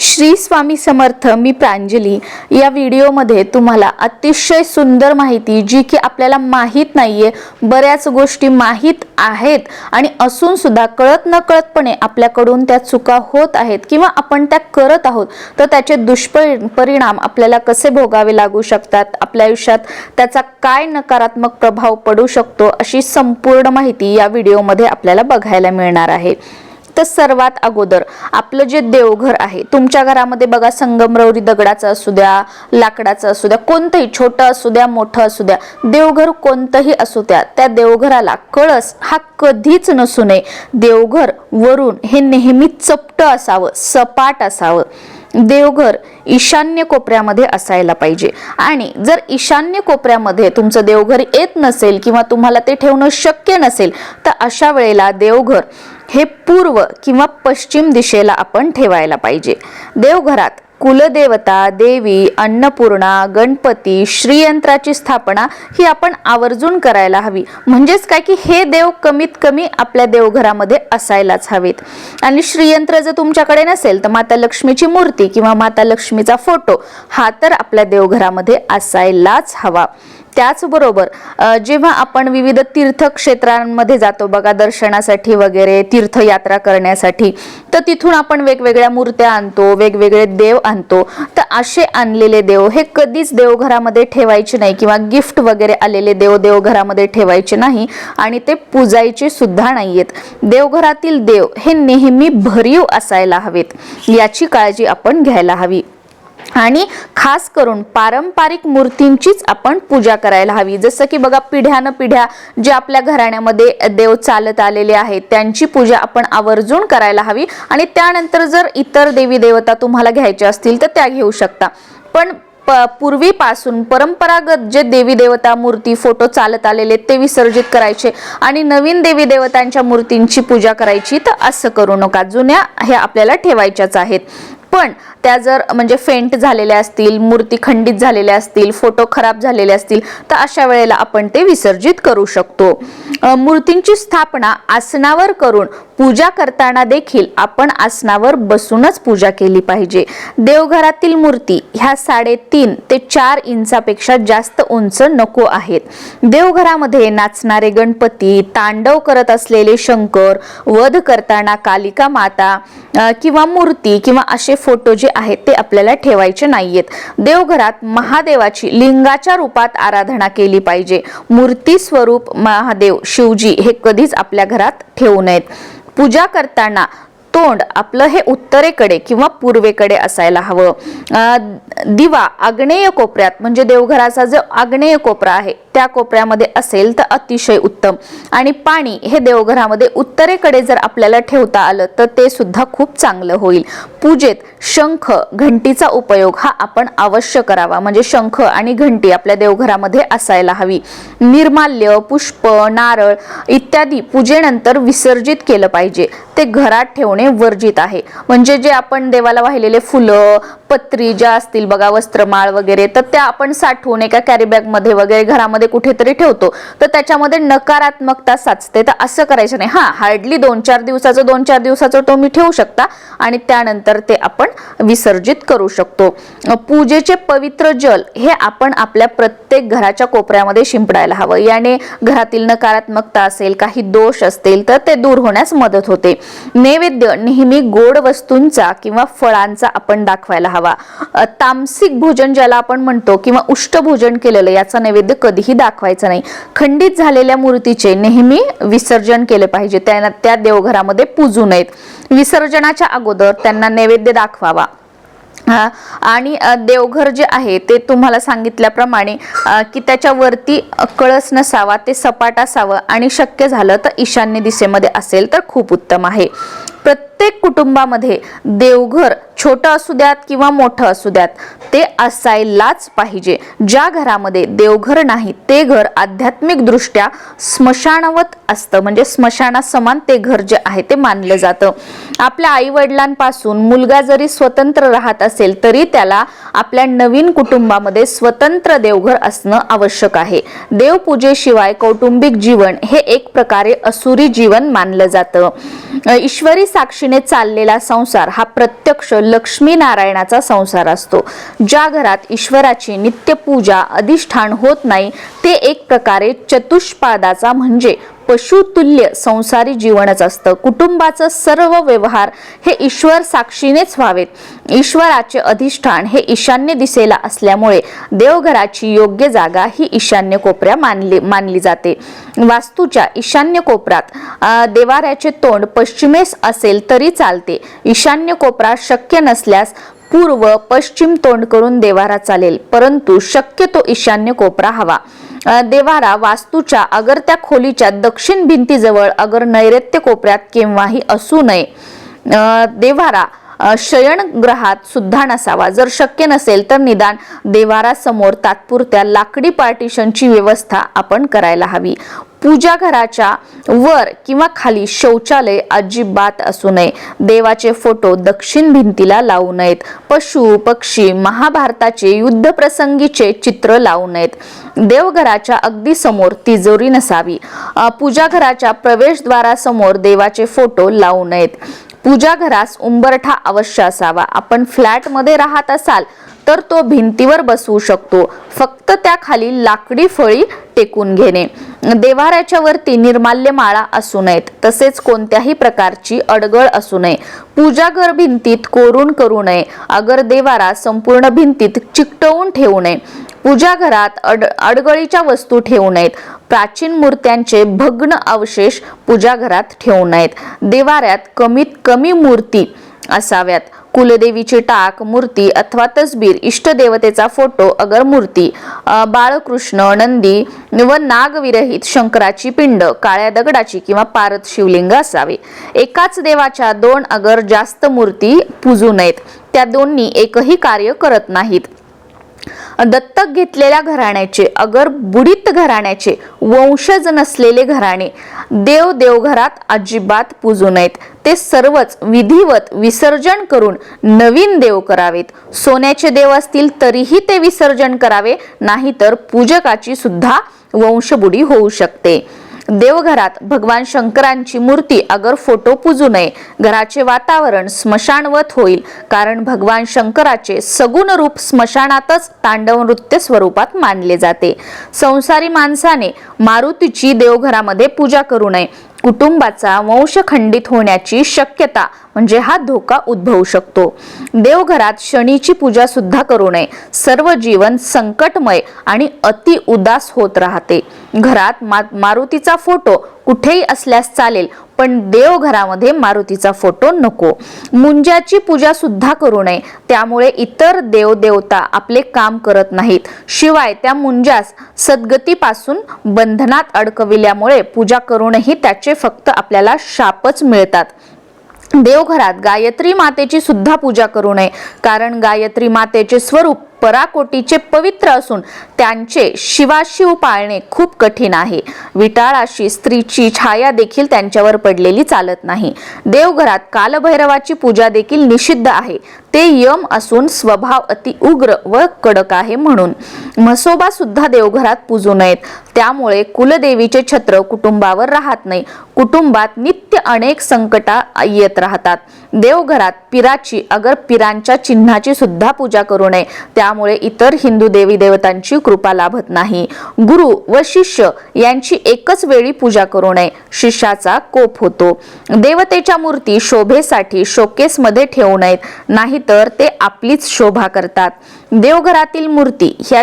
श्री स्वामी समर्थ मी प्रांजली. या व्हिडिओमध्ये तुम्हाला अतिशय सुंदर माहिती जी की आपल्याला माहीत नाहीये बऱ्याच गोष्टी माहीत आहेत आणि असून सुद्धा कळत न कळतपणे आपल्याकडून त्या चुका होत आहेत किंवा आपण त्या करत आहोत तर त्याचे दुष्परि परिणाम आपल्याला कसे भोगावे लागू शकतात? आपल्या आयुष्यात त्याचा काय नकारात्मक प्रभाव पडू शकतो? अशी संपूर्ण माहिती या व्हिडिओमध्ये आपल्याला बघायला मिळणार आहे. तर सर्वात अगोदर. आपलं जे देवघर आहे तुमच्या घरामध्ये बघा संगमरवरी दगडाचं असू द्या लाकडाचं असू द्या कोणतंही छोटं असू द्या मोठं असू द्या देवघर कोणतंही असू द्या त्या देवघराला कळस हा कधीच नसू नये. देवघर वरून हे नेहमी चपट असावं सपाट असावं. देवघर ईशान्य कोपऱ्यामध्ये असायला पाहिजे. आणि जर ईशान्य कोपऱ्यामध्ये तुमचं देवघर येत नसेल किंवा तुम्हाला ते ठेवणं शक्य नसेल तर अशा वेळेला देवघर हे पूर्व किंवा पश्चिम दिशेला आपण ठेवायला पाहिजे. देवघरात कुलदेवता देवी अन्नपूर्णा गणपती श्रीयंत्राची स्थापना ही आपण आवर्जून करायला हवी. म्हणजेच काय की हे देव कमीत कमी आपल्या देवघरामध्ये असायलाच हवेत. आणि श्रीयंत्र जर तुमच्याकडे नसेल तर माता लक्ष्मीची मूर्ती किंवा माता लक्ष्मीचा फोटो हा तर आपल्या देवघरामध्ये असायलाच हवा. त्याचबरोबर जेव्हा आपण विविध तीर्थक्षेत्रांमध्ये जातो बघा दर्शनासाठी वगैरे तीर्थयात्रा करण्यासाठी तर तिथून आपण वेगवेगळ्या मूर्त्या आणतो वेगवेगळे देव आणतो. तर असे आणलेले देव हे कधीच देवघरामध्ये ठेवायचे नाही किंवा गिफ्ट वगैरे आलेले देव देवघरामध्ये ठेवायचे नाही आणि ते पूजायचे सुद्धा नाहीयेत. देवघरातील देव हे नेहमी भरीव असायला हवेत. याची काळजी आपण घ्यायला हवी. आणि खास करून पारंपरिक मूर्तींचीच आपण पूजा करायला हवी. जसं की बघा पिढ्यानं पिढ्या जे आपल्या घराण्यामध्ये देव चालत आलेले आहेत त्यांची पूजा आपण आवर्जून करायला हवी. आणि त्यानंतर जर इतर देवी देवता तुम्हाला घ्यायच्या असतील तर त्या घेऊ शकता. पण पूर्वीपासून परंपरागत जे देवी देवता मूर्ती फोटो चालत आलेले ते विसर्जित करायचे. आणि नवीन देवी देवतांच्या मूर्तींची पूजा करायची तर असं करू नका. जुन्या हे आपल्याला ठेवायच्याच आहेत. पण त्या जर म्हणजे फेंट झालेल्या असतील मूर्ती खंडित झालेल्या असतील फोटो खराब झालेले असतील तर अशा वेळेला आपण ते विसर्जित करू शकतो. मूर्तींची स्थापना आसनावर करून पूजा करताना देखील आपण आसनावर बसूनच पूजा केली पाहिजे. देवघरातील मूर्ती ह्या साडेतीन ते चार इंचापेक्षा जास्त उंच नको आहेत. देवघरामध्ये नाचणारे गणपती तांडव करत असलेले शंकर वध करताना कालिका माता किंवा मूर्ती किंवा असे फोटो जे आहेत ते आपल्याला ठेवायचे नाहीयेत. देवघरात महादेवाची लिंगाच्या रूपात आराधना केली पाहिजे. मूर्ती स्वरूप महादेव शिवजी हे कधीच आपल्या घरात ठेवू नयेत. पूजा करताना तोंड आपलं हे उत्तरेकडे किंवा पूर्वेकडे असायला हवं. दिवा आग्नेय कोपऱ्यात म्हणजे देवघराचा जो आग्नेय कोपरा आहे त्या कोपऱ्यामध्ये असेल तर अतिशय उत्तम. आणि पाणी हे देवघरामध्ये उत्तरेकडे जर आपल्याला ठेवता आलं तर ते सुद्धा खूप चांगलं होईल. पूजेत शंख घंटीचा उपयोग हा आपण अवश्य करावा. म्हणजे शंख आणि घंटी आपल्या देवघरामध्ये असायला हवी. निर्माल्य पुष्प नारळ इत्यादी पूजेनंतर विसर्जित केलं पाहिजे. ते घरात ठेवणे वर्जित आहे. म्हणजे जे आपण देवाला वाहिलेले फुलं पत्री ज्या असतील बघा वस्त्रमाळ वगैरे तर त्या आपण साठवून एका कॅरीबॅगमध्ये वगैरे घरामध्ये कुठेतरी ठेवतो. तर त्याच्यामध्ये नकारात्मकता साचते. तर असं करायचं नाही. हा हार्डली दोन चार दिवसाचं दोन चार दिवसाचं तुम्ही ठेवू शकता आणि त्यानंतर ते आपण विसर्जित करू शकतो. पूजेचे पवित्र जल हे आपण आपल्या प्रत्येक घराच्या कोपऱ्यामध्ये शिंपडायला हवं. याने घरातील नकारात्मकता असेल काही दोष असतील तर ते दूर होण्यास मदत होते. नैवेद्य नेहमी गोड वस्तूंचा किंवा फळांचा आपण दाखवायला हवा. तामसिक भोजन ज्याला आपण म्हणतो किंवा उष्ट भोजन केलेलं याचा नैवेद्य कधीही दाखवायचा नाही. खंडित झालेल्या मूर्तीचे नेहमी विसर्जन केले पाहिजे. त्यांना त्या देवघरामध्ये पूजू नयेत. विसर्जनाच्या अगोदर त्यांना नैवेद्य दाखवावा. हा, आणि देवघर जे आहे ते तुम्हाला सांगितल्याप्रमाणे की त्याच्यावरती कळस नसावा ते सपाट असावं आणि शक्य झालं तर ईशान्य दिशेमध्ये असेल तर खूप उत्तम आहे. प्रत्येक प्रत्येक कुटुंबामध्ये देवघर छोटं असू द्यात किंवा मोठं असू द्यात ते असायलाच पाहिजे. ज्या घरामध्ये देवघर नाही ते घर आध्यात्मिक दृष्ट्या असतं. म्हणजे स्मशानासमान ते घर जे आहे ते मानलं जातं. आपल्या आई वडिलांपासून मुलगा जरी स्वतंत्र राहत असेल तरी त्याला आपल्या नवीन कुटुंबामध्ये स्वतंत्र देवघर असणं आवश्यक आहे. देवपूजेशिवाय कौटुंबिक जीवन हे एक प्रकारे असुरी जीवन मानलं जातं. ईश्वरी साक्षी दृष्टीने चाललेला संसार हा प्रत्यक्ष लक्ष्मी नारायणाचा संसार असतो. ज्या घरात ईश्वराची नित्यपूजा अधिष्ठान होत नाही ते एक प्रकारे चतुष्पादाचा म्हणजे पशुतुल्य संसारी जीवनच असतं. कुटुंबाचं सर्व व्यवहार हे ईश्वर साक्षीनेच व्हावेत. ईश्वराचे अधिष्ठान हे ईशान्य दिशेला असल्यामुळे देवघराची योग्य जागा ही ईशान्य कोपऱ्या मानली मानली जाते. वास्तूच्या ईशान्य कोपऱ्यात देवाऱ्याचे तोंड पश्चिमेस असेल तरी चालते. ईशान्य कोपरा शक्य नसल्यास पूर्व पश्चिम तोंड करून देवारा चालेल परंतु शक्यतो ईशान्य कोपरा हवा. देवारा वास्तूच्या अगरत्या खोलीच्या दक्षिण भिंतीजवळ अगर नैऋत्य कोपऱ्यात केव्हाही असू नये. देवारा शयनग्रहात सुद्धा नसावा. जर शक्य नसेल तर निदान देवारासमोर तात्पुरत्या लाकडी पार्टिशनची व्यवस्था आपण करायला हवी. पूजा घराच्या वर किंवा खाली शौचालय अजिबात असू नये. देवाचे फोटो दक्षिण भिंतीला लावू नयेत. पशु पक्षी महाभारताचे युद्ध प्रसंगीचे चित्र लावू नयेत. देवघराच्या अगदी समोर तिजोरी नसावी. पूजा घराच्या प्रवेशद्वारासमोर देवाचे फोटो लावू नयेत. पूजा घरास उंबरठा अवश्य असावा. आपण फ्लॅटमध्ये राहत असाल तर तो भिंतीवर बसवू शकतो. फक्त त्या खाली लाकडी फळी टेकून घेणे. देवाऱ्याच्या वरती निर्माल्य माळा असू नयेत. तसेच कोणत्याही प्रकारची अडगळ असू नये. पूजाघर भिंतीत कोरून करू नये. अगर देवारा संपूर्ण भिंतीत चिकटवून ठेवू नये. पूजा घरात अड अडगळीच्या वस्तू ठेवू नयेत. प्राचीन मूर्त्यांचे भग्न अवशेष पूजा घरात ठेवू नयेत. देवाऱ्यात कमीत कमी मूर्ती असाव्यात. कुलदेवीची टाक मूर्ती अथवा तसबीर इष्टदेवतेचा फोटो अगर मूर्ती बाळकृष्ण नंदी व नागविरहित शंकराची पिंड काळ्या दगडाची किंवा पारद शिवलिंग असावे. एकाच देवाच्या दोन अगर जास्त मूर्ती पूजू नयेत. त्या दोन्ही एकही कार्य करत नाहीत. दत्तक घेतलेल्या घराण्याचे अगर बुडीत घराण्याचे वंशज नसलेले घराणे देव देवघरात अजिबात पूजू नयेत. ते सर्वच विधिवत विसर्जन करून नवीन देव करावेत. सोन्याचे देव असतील तरीही ते विसर्जन करावे नाहीतर पूजकाची सुद्धा वंशबुडी होऊ शकते. देवघरात भगवान शंकरांची मूर्ती अगर फोटो पूजू नये. घराचे वातावरण स्मशानवत होईल. कारण भगवान शंकराचे सगुण रूप स्मशानातच तांडव नृत्य स्वरूपात मानले जाते. संसारी माणसाने मारुतीची देवघरामध्ये पूजा करू नये. कुटुंबाचा वंश खंडित होण्याची शक्यता म्हणजे हा धोका उद्भवू शकतो. देवघरात शनीची पूजा सुद्धा करू नये. सर्व जीवन संकटमय आणि अति उदास होत राहते. घरात मा मारुतीचा फोटो कुठेही असल्यास चालेल पण देवघरामध्ये मारुतीचा फोटो नको. मुंजाची पूजा सुद्धा करू नये. त्यामुळे इतर देवदेवता आपले काम करत नाहीत. शिवाय त्या मुंजास सद्गतीपासून बंधनात अडकविल्यामुळे पूजा करूनही त्याचे फक्त आपल्याला शापच मिळतात. देवघरात गायत्री मातेची सुद्धा पूजा करू नये. कारण गायत्री मातेचे स्वरूप पराकोटीचे पवित्र असून त्यांचे शिवाशिव पाळणे खूप कठीण आहे. विटाळाशी स्त्रीची छाया देखील त्यांच्यावर पडलेली चालत नाही. देवघरात कालभैरवाची पूजा देखील निषिद्ध आहे. ते यम असून स्वभाव अति उग्र व कडक आहे म्हणून. म्हसोबा सुद्धा देवघरात पूजू नयेत. त्यामुळे कुलदेवीचे छत्र कुटुंबावर राहत नाही. कुटुंबात नित्य अनेक संकटा येत राहतात. देवघरात पिराची अगर पिरांच्या चिन्हाची सुद्धा पूजा करू नये. त्या त्यामुळे इतर हिंदू देवी देवतांची कृपा लाभत नाही. गुरु व शिष्य यांची एकच वेळी पूजा करू नये शिष्याचा कोप होतो. देवतेच्या मूर्ती शोभेसाठी शोकेसमध्ये ठेवू नयेत नाहीतर ते आपलीच शोभा करतात. देवघरातील मूर्ती ह्या